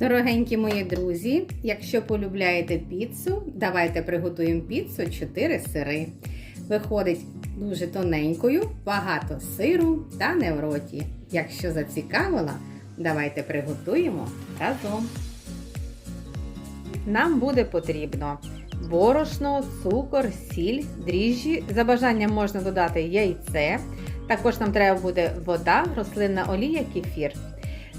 Дорогенькі мої друзі, якщо полюбляєте піцу, давайте приготуємо піцу 4 сири. Виходить дуже тоненькою, багато сиру та не в роті. Якщо зацікавила, давайте приготуємо разом. Нам буде потрібно борошно, цукор, сіль, дріжджі. За бажанням можна додати яйце. Також нам треба буде вода, рослинна олія, кефір.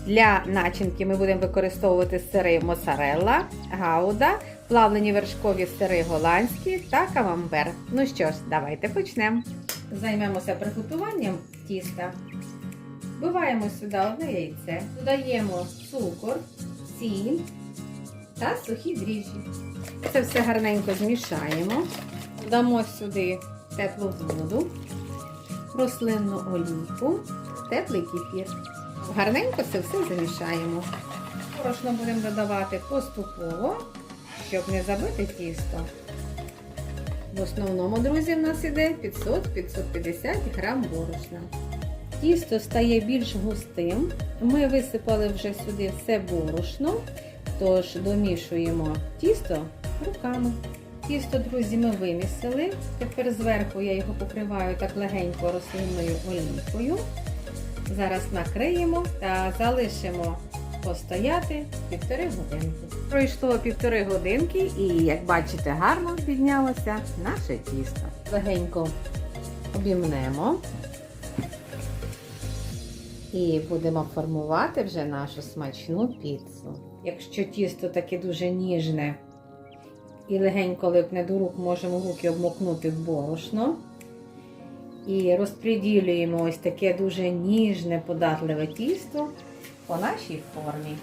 Для начинки ми будемо використовувати сири моцарелла, гауда, плавлені вершкові сири голландські та камамбер. Ну що ж, давайте почнемо. Займемося приготуванням тіста. Вбиваємо сюди одне яйце, додаємо цукор, сіль та сухі дріжджі. Це все гарненько змішаємо. Додамо сюди теплу воду, рослинну олійку, теплий кефір. Гарненько це все замішаємо. Борошно будемо додавати поступово, щоб не забити тісто. В основному, друзі, в нас іде 500-550 грам борошна. Тісто стає більш густим. Ми висипали вже сюди все борошно, тож домішуємо тісто руками. Тісто, друзі, ми вимісили. Тепер зверху я його покриваю так легенько рослинною олійкою. Зараз накриємо та залишимо постояти півтори годинки. Пройшло півтори годинки і, як бачите, гарно піднялося наше тісто. Легенько обімнемо і будемо формувати вже нашу смачну піцу. Якщо тісто таке дуже ніжне і легенько липне до рук, можемо руки обмокнути в борошно. І розподілюємо ось таке дуже ніжне, податливе тісто по нашій формі.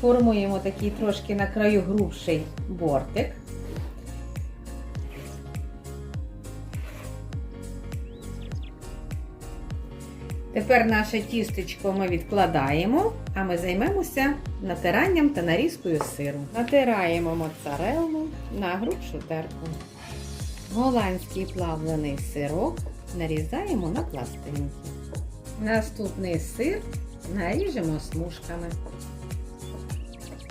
Формуємо такий трошки на краю грубший бортик. Тепер наше тістечко ми відкладаємо, а ми займемося натиранням та нарізкою сиру. Натираємо моцареллу на грубшу терку. Голландський плавлений сирок нарізаємо на пластинки. Наступний сир наріжемо смужками.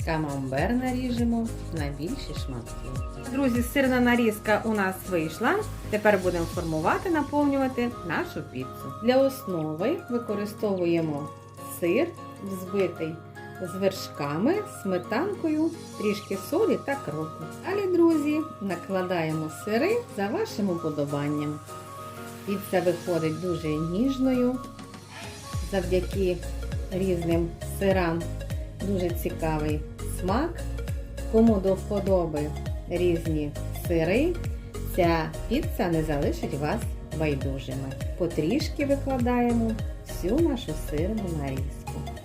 Камамбер наріжемо на більші шматки. Друзі, сирна нарізка у нас вийшла. Тепер будемо формувати, наповнювати нашу піцу. Для основи використовуємо сир, взбитий з вершками, сметанкою, трішки солі та кропу. Далі, друзі, накладаємо сири за вашим уподобанням. Піца виходить дуже ніжною, завдяки різним сирам. Дуже цікавий смак. Кому до вподоби різні сири, ця піца не залишить вас байдужими. Потрішки викладаємо всю нашу сирну нарізку.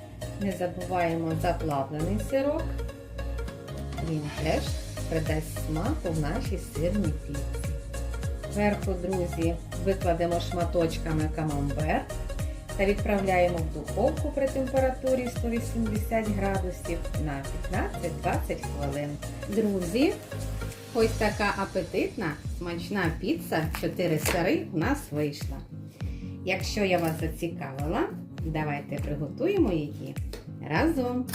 Не забуваємо заплавлений сирок. Він теж придасть смаку в нашій сирній піці. Зверху, друзі, викладемо шматочками камамбер та відправляємо в духовку при температурі 180 градусів на 15-20 хвилин. Друзі, ось така апетитна, смачна піца 4 сири у нас вийшла. Якщо я вас зацікавила, давайте приготуємо її разом.